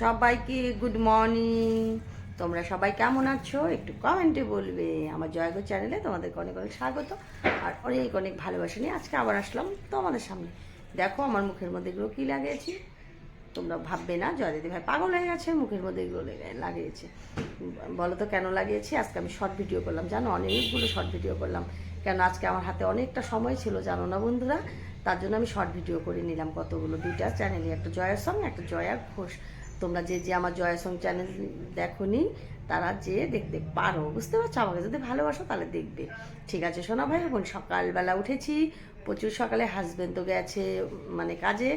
সবাইকে good morning তোমরা সবাই কেমন আছো? একটু কমেন্টে বলবে। আমার জয়গো চ্যানেলে তোমাদেরকে অনেক অনেক স্বাগত আর অনেক অনেক ভালোবাসা নিয়ে আজকে আবার আসলাম তোমাদের সামনে। দেখো আমার মুখের মধ্যে এগুলো কী লাগিয়েছি? তোমরা ভাববে না, জয় দিদি ভাই পাগল হয়ে গেছে, মুখের মধ্যে এগুলো লাগিয়েছে। বলো তো কেন লাগিয়েছি? আজকে আমি শর্ট ভিডিও করলাম, জানো? অনেকগুলো শর্ট ভিডিও করলাম। কেন আজকে আমার হাতে অনেকটা সময় ছিল, জানো না বন্ধুরা? তার জন্য আমি শর্ট ভিডিও করে নিলাম কতগুলো। দুইটা চ্যানেলে একটা জয়ার সং একটা জয়ার ঘোষ। তোমরা যে যে আমার জয়া সং চ্যানেল দেখোনি, তারা যে দেখতে পারো, বুঝতে পারছ? আমাকে যদি ভালোবাসো, তাহলে দেখবে। ঠিক আছে, সোনা ভাই, এখন সকালবেলা উঠেছি। প্রচুর সকালে হাজবেন্ড তো গেছে মানে কাজে।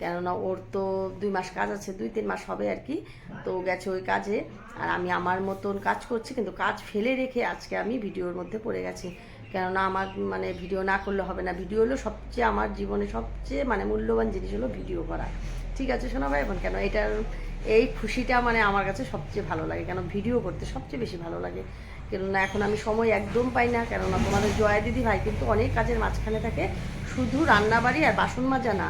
কেননা ওর তো দুই মাস কাজ আছে, দুই তিন মাস হবে আর কি। তো গেছে ওই কাজে। আর আমি আমার মতন কাজ করছি, কিন্তু কাজ ফেলে রেখে আজকে আমি ভিডিওর মধ্যে পড়ে গেছি। কেননা আমার মানে ভিডিও না করলে হবে না। ভিডিও হলো সবচেয়ে, আমার জীবনে সবচেয়ে মানে মূল্যবান জিনিস হলো ভিডিও করা। ঠিক আছে শোনা ভাই, এখন কেন? এটার এই খুশিটা মানে আমার কাছে সবচেয়ে ভালো লাগে, কেন ভিডিও করতে সবচেয়ে বেশি ভালো লাগে। কেননা এখন আমি সময় একদম পাই না, কেননা তোমাদের জয়া দিদি ভাই কিন্তু অনেক কাজের মাঝখানে থাকে, শুধু রান্নাবাড়ি আর বাসন মাজা না।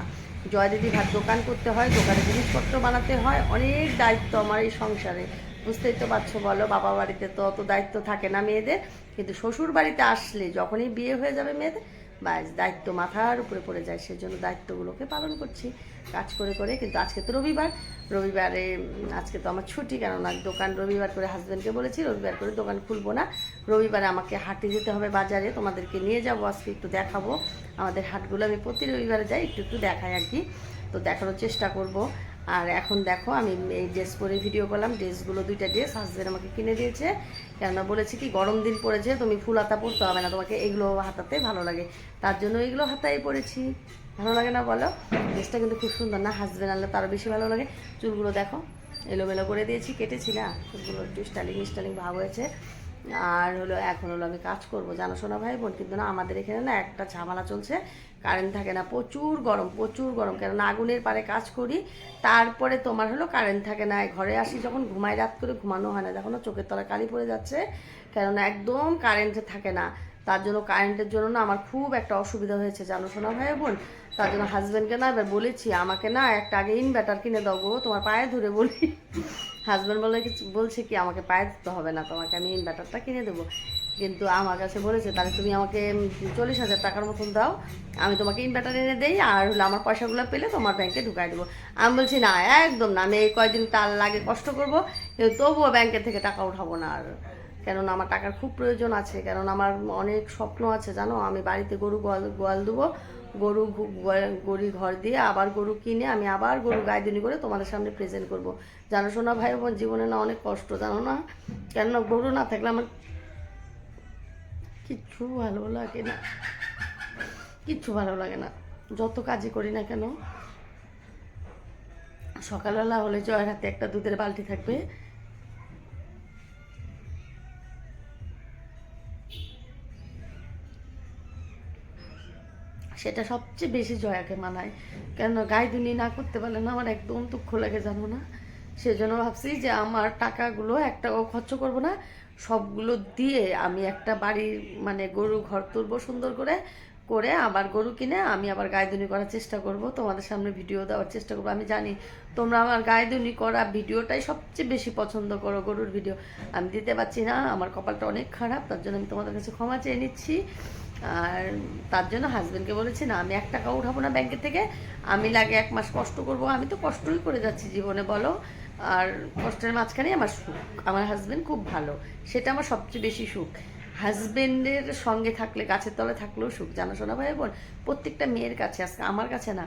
জয়া দিদি ভাত দোকান করতে হয়, দোকানে জিনিসপত্র বানাতে হয়, অনেক দায়িত্ব আমার এই সংসারে। বুঝতেই তো পারছ বলো, বাবা বাড়িতে তো অত দায়িত্ব থাকে না মেয়েদের, কিন্তু শ্বশুর বাড়িতে আসলে যখনই বিয়ে হয়ে যাবে মেয়েদের ব্যাস, দায়িত্ব মাথার উপরে পড়ে যায়। সেজন্য দায়িত্বগুলোকে পালন করছি, কাজ করে করে। কিন্তু আজকে তো রবিবার। রবিবারে আজকে তো আমার ছুটি, কেননা দোকান রবিবার করে হাজব্যান্ডকে বলেছি, রবিবার করে দোকান খুলবো না। রবিবারে আমাকে হাটে যেতে হবে বাজারে। তোমাদেরকে নিয়ে যাব, আজকে একটু দেখাবো। আমাদের হাটগুলো আমি প্রতি রবিবারে যাই, একটু একটু দেখাই আর কি। তো দেখানোর চেষ্টা করব। আর এখন দেখো, আমি এই ড্রেস পরে ভিডিও করলাম ড্রেসগুলো দুইটা ড্রেস হাজব্যান্ড আমাকে কিনে দিয়েছে। কেননা বলেছি কি, গরম দিন পড়েছে, তুমি ফুল হাতা পরতে হবে না, তোমাকে এগুলো হাতাতে ভালো লাগে। তার জন্য এগুলো হাতাই পরেছি। ভালো লাগে না বলো? ড্রেসটা কিন্তু খুব সুন্দর না হাজব্যান্ড আনলে তারও বেশি ভালো লাগে। চুলগুলো দেখো, এলোমেলো করে দিয়েছি, কেটেছি না? চুলগুলো একটু স্টাইলিং স্টাইলিং ভাব হয়েছে। আর হলো এখন হলো আমি কাজ করব, জানো শোনা ভাই, বোন, কিন্তু না আমাদের এখানে না একটা ঝামেলা চলছে। কারেন্ট থাকে না, প্রচুর গরম প্রচুর গরম। কেননা আগুনের পারে কাজ করি, তারপরে তোমার হলো কারেন্ট থাকে না। ঘরে আসি যখন, ঘুমাই রাত করে ঘুমানো হয় না। দেখো না, চোখের তলায় কালি পড়ে যাচ্ছে। কেননা একদম কারেন্ট থাকে না। তার জন্য কারেন্টের জন্য না আমার খুব একটা অসুবিধা হয়েছে। জানো শোনা ভাই, বোন, তার জন্য হাজব্যান্ডকে না এবার বলেছি, আমাকে না একটা আগে ইনভার্টার কিনে দাও গো, তোমার পায়ে ধরে বলি। হাজব্যান্ড বলে বলছে কি, আমাকে পায়ে দিতে হবে না, তোমাকে আমি ইনভার্টারটা কিনে দেবো। কিন্তু আমার কাছে বলেছে, তাহলে তুমি আমাকে চল্লিশ হাজার টাকার মতন দাও, আমি তোমাকে ইনভার্টার এনে দেই, আর হলো আমার পয়সাগুলো পেলে তোমার ব্যাংকে ঢুকাই দেবো। আমি বলছি, না, একদম না, আমি এই কয়দিন তার লাগে কষ্ট করব, কিন্তু তবুও ব্যাংকের থেকে টাকা উঠাবো না আর। কেননা আমার টাকার খুব প্রয়োজন আছে, কেননা আমার অনেক স্বপ্ন আছে, জানো? আমি বাড়িতে গরু গোয়াল গোয়াল দেবো গরু গরু ঘর দিয়ে আবার গরু কিনে আমি আবার গরু গাইদিনি করে তোমাদের সামনে প্রেজেন্ট করব। জানো শোনা ভাই বোন, জীবনে না অনেক কষ্ট, জানো না? কেননা গরু না থাকলে আমার কিচ্ছু ভালো লাগে না। কিচ্ছু ভালো লাগে না। যত কাজই করি না কেন, সকালবেলা হলে জয়ের হাতে একটা দুধের বালতি থাকবে সেটা সবচেয়ে বেশি জয়াকে মানায়। কেন গায়ে না করতে পারলে না আমার একদম দুঃখ লাগে, জানো না? সেজন্য ভাবছি যে আমার টাকাগুলো একটাও খরচ করব না, সবগুলো দিয়ে আমি একটা বাড়ির মানে গরু ঘর তুলবো সুন্দর করে করে আবার গরু কিনে আমি আবার গায়েদুনি করার চেষ্টা করব। তোমাদের সামনে ভিডিও দেওয়ার চেষ্টা করব। আমি জানি তোমরা আমার গায়েদুনি করা ভিডিওটাই সবচেয়ে বেশি পছন্দ করো, গরুর ভিডিও আমি দিতে পারছি না, আমার কপালটা অনেক খারাপ, তার জন্য আমি তোমাদের কাছে ক্ষমা চেয়ে নিচ্ছি। আর তার জন্য হাজব্যান্ডকে বলেছি, না, আমি এক টাকা উঠাবো না ব্যাংকের থেকে। আমি লাগে এক মাস কষ্ট করব। আমি তো কষ্টই করে যাচ্ছি জীবনে, বলো। আর কষ্টের মাঝখানেই আমার সুখ। আমার হাজব্যান্ড খুব ভালো। সেটা আমার সবচেয়ে বেশি সুখ। হাজবেন্ডের সঙ্গে থাকলে, গাছের তলে থাকলেও সুখ। জানা শোনা ভাই বোন, প্রত্যেকটা মেয়ের কাছে আজকে, আমার কাছে না,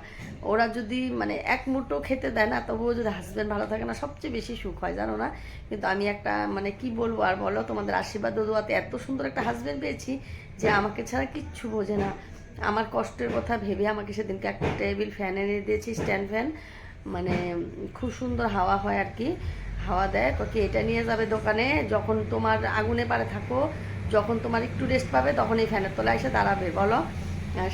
ওরা যদি মানে এক মুঠো খেতে দেয় না, তবুও যদি হাজবেন্ড ভালো থাকে না, সবচেয়ে বেশি সুখ হয়, জানো না? কিন্তু আমি একটা মানে কি বলব আর বলো, তোমাদের আশীর্বাদ দোয়াতে এত সুন্দর একটা হাজবেন্ড পেয়েছি যে আমাকে ছাড়া কিচ্ছু বোঝে না। আমার কষ্টের কথা ভেবে আমাকে সেদিনকে একটা টেবিল ফ্যান এনে দিয়েছি, স্ট্যান্ড ফ্যান। মানে খুব সুন্দর হাওয়া হয় আর কি, হাওয়া দেয়। কি এটা নিয়ে যাবে দোকানে? যখন তোমার আগুনে পারে থাকো যখন তোমার একটু রেস্ট পাবে, তখন এই ফ্যানের তলায় এসে দাঁড়াবে, বলো।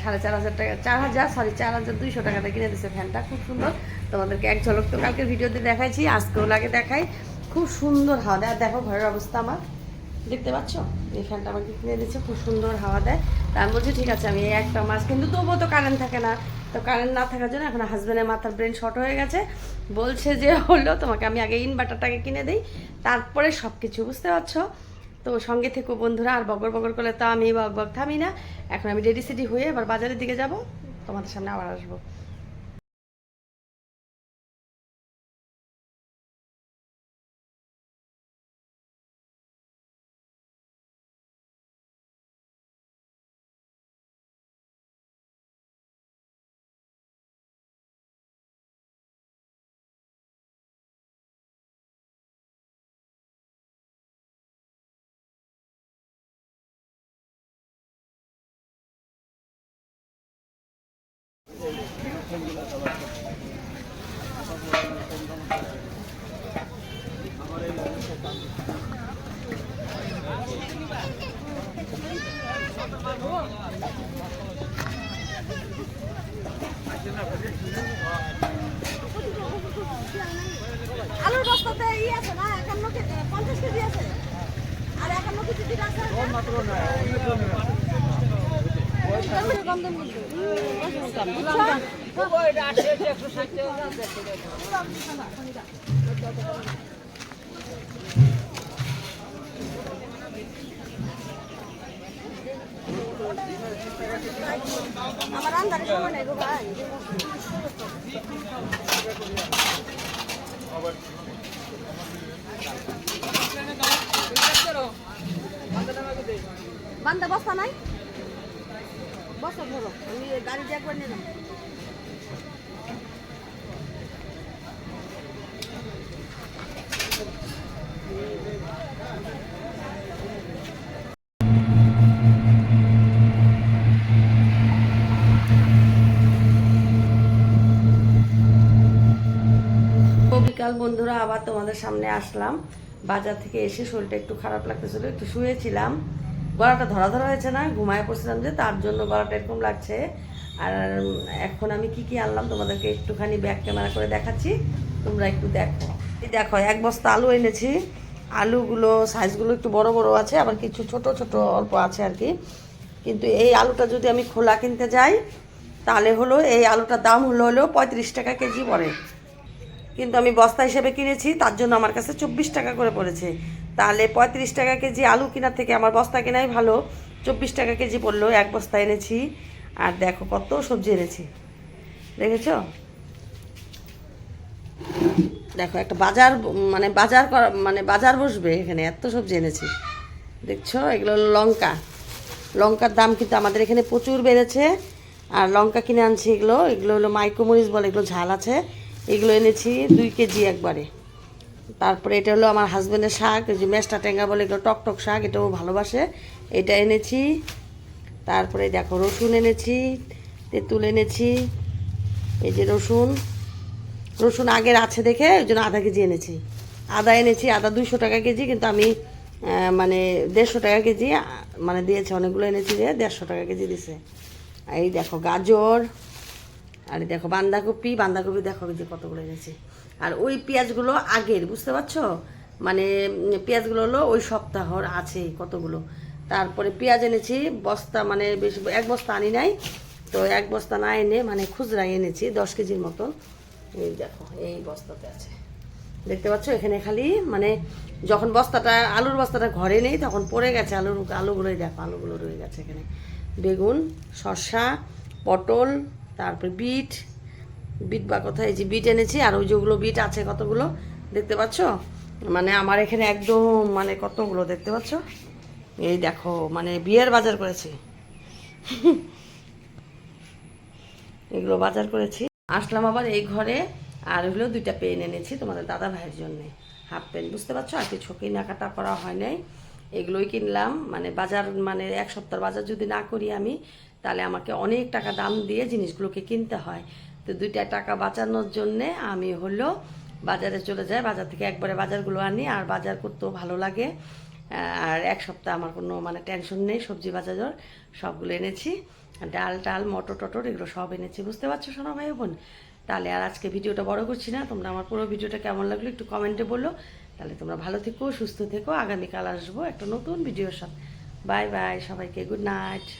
সাড়ে চার হাজার টাকা, চার হাজার সরি চার হাজার দুইশো টাকাতে কিনে দিচ্ছে ফ্যানটা, খুব সুন্দর। তোমাদেরকে এক ঝলক তো কালকের ভিডিওতে দেখাইছি, আজকেও লাগে দেখাই। খুব সুন্দর হাওয়া দেয়। দেখো ঘরের অবস্থা আমার। দেখতে পাচ্ছ? এই ফ্যানটা আমাকে কিনে দিচ্ছে খুব সুন্দর হাওয়া দেয়। তা আমি বলছি, ঠিক আছে, আমি এই একটা মাস কিন্তু তবুও তো কারেন্ট থাকে না। তো কারেন্ট না থাকার জন্য এখন হাজব্যান্ডের মাথার ব্রেন শর্ট হয়ে গেছে। বলছে যে, হলো, তোমাকে আমি আগে ইনভার্টারটাকে কিনে দিই। তারপরে সব কিছু বুঝতে পারছ? তো সঙ্গে থেকে বন্ধুরা, আর বগর বগর করলে তো আমি বক বক থামি না। এখন আমি রেডি সেডি হয়ে এবার বাজারের দিকে যাব। তোমাদের সামনে আবার আসব। আলুর বস্তাতে ই আছে না একান্ন পঞ্চাশ কেজি আছে। আর একান্ন কেজি আছে কিন্তু আমার আন্দারে সময় নেই গো ভাই বান্দা বস্তা নাই? বস্তা ধরো। আমি গাড়ি দিয়ে একবার বিকাল, বন্ধুরা, আবার তোমাদের সামনে আসলাম। বাজার থেকে এসে শরীরটা একটু খারাপ লাগতেছিল, একটু শুয়েছিলাম। গলাটা ধরা ধরা হয়েছে না, ঘুমায় পড়ছিলাম যে তার জন্য গলাটা এরকম লাগছে। আর এখন আমি কি কি আনলাম তোমাদেরকে একটুখানি ব্যাক ক্যামেরা করে দেখাচ্ছি, তোমরা একটু দেখো। দেখো, এক বস্তা আলু এনেছি। আলুগুলো, সাইজগুলো একটু বড় বড় আছে, আবার কিছু ছোট ছোট অল্প আছে আর কি। কিন্তু এই আলুটা যদি আমি খোলা কিনতে যাই, তাহলে হলো এই আলুটার দাম হলো হলো পঁয়ত্রিশ টাকা কেজি পড়ে। কিন্তু আমি বস্তা হিসেবে কিনেছি, তার জন্য আমার কাছে চব্বিশ টাকা করে পড়েছে। তাহলে পঁয়ত্রিশ টাকা কেজি আলু কেনার থেকে আমার বস্তা কেনাই ভালো। চব্বিশ টাকা কেজি পড়ল, এক বস্তা এনেছি। আর দেখো কত সবজি এনেছি। দেখেছ? দেখো, একটা বাজার মানে বাজার মানে বাজার বসবে এখানে, এত সবজি এনেছি। দেখছ? এগুলো লঙ্কা। লঙ্কার দাম কিন্তু আমাদের এখানে প্রচুর বেড়েছে। আর লঙ্কা কিনে আনছি এগুলো। এগুলো হলো মাইক্রোমরিচ বলে এগুলো ঝাল আছে। এগুলো এনেছি দুই কেজি একবারে। তারপরে এটা হলো আমার হাজব্যান্ডের শাক যে মেষ্টা টেঙ্গা বলে টক টক শাক, এটাও ভালোবাসে। এটা এনেছি, তারপরে দেখো রসুন এনেছি, তেঁতুল এনেছি, এই যে রসুন। রসুন আগের আছে দেখে ওই জন্য আধা কেজি এনেছি। আদা এনেছি, আদা দুশো টাকা কেজি, কিন্তু আমি মানে দেড়শো টাকা কেজি মানে দিয়েছে অনেকগুলো এনেছি যে দেড়শো টাকা কেজি দিছে। এই দেখো গাজর, আর দেখো বাঁধাকপি বাঁধাকপি দেখো যে কতগুলো এনেছি। আর ওই পেঁয়াজগুলো আগের, বুঝতে পারছ? মানে পেঁয়াজগুলো হলো ওই সপ্তাহর আছে কতগুলো। তারপরে পেঁয়াজ এনেছি, বস্তা মানে বেশ, এক বস্তা আনি নাই। তো এক বস্তা না এনে মানে খুচরা এনেছি, দশ কেজির মতন। এই দেখো, এই বস্তাতে আছে। দেখতে পাচ্ছ এখানে খালি মানে যখন বস্তাটা, আলুর বস্তাটা ঘরে নেই, তখন পড়ে গেছে আলুর আলুগুলোই দেখো, আলুগুলো রয়ে গেছে এখানে। বেগুন, শসা, পটল, তারপরে বিট বিট বা কোথায় এই যে বিট এনেছি, আর ওই যেগুলো বিট আছে কতগুলো, দেখতে পাচ্ছ? মানে আমার এখানে একদম মানে কতগুলো দেখতে পাচ্ছ? এই দেখো মানে বিয়ের বাজার করেছি। এগুলো বাজার করেছি। আসলাম আবার এই ঘরে, আর হলো দুইটা পেন এনেছি তোমাদের দাদা ভাইয়ের জন্যে। হাফ পেন, বুঝতে পারছ? আর কিছু কেনাকাটা করা হয় নাই। এগুলোই কিনলাম মানে বাজার মানে এক সপ্তাহ বাজার যদি না করি আমি, তাহলে আমাকে অনেক টাকা দাম দিয়ে জিনিসগুলোকে কিনতে হয়। তো দুইটা টাকা বাঁচানোর জন্যে আমি হলো বাজারে চলে যাই। বাজার থেকে একবারে বাজারগুলো আনি আর বাজার করতেও ভালো লাগে। আর এক সপ্তাহ আমার কোনো মানে টেনশন নেই, সবজি বাজার সবগুলো এনেছি। ডাল টাল, মটর টটর এগুলো সব এনেছি। বুঝতে পারছ সোনা ভাই বোন? তাহলে আর আজকে ভিডিওটা বড় করছি না। তোমরা আমার পুরো ভিডিওটা কেমন লাগল একটু কমেন্টে বলো। তাহলে তোমরা ভালো থেকো, সুস্থ থেকো। আগামীকাল আসব একটা নতুন ভিডিওর সাথে। বাই বাই সবাইকে, গুড নাইট।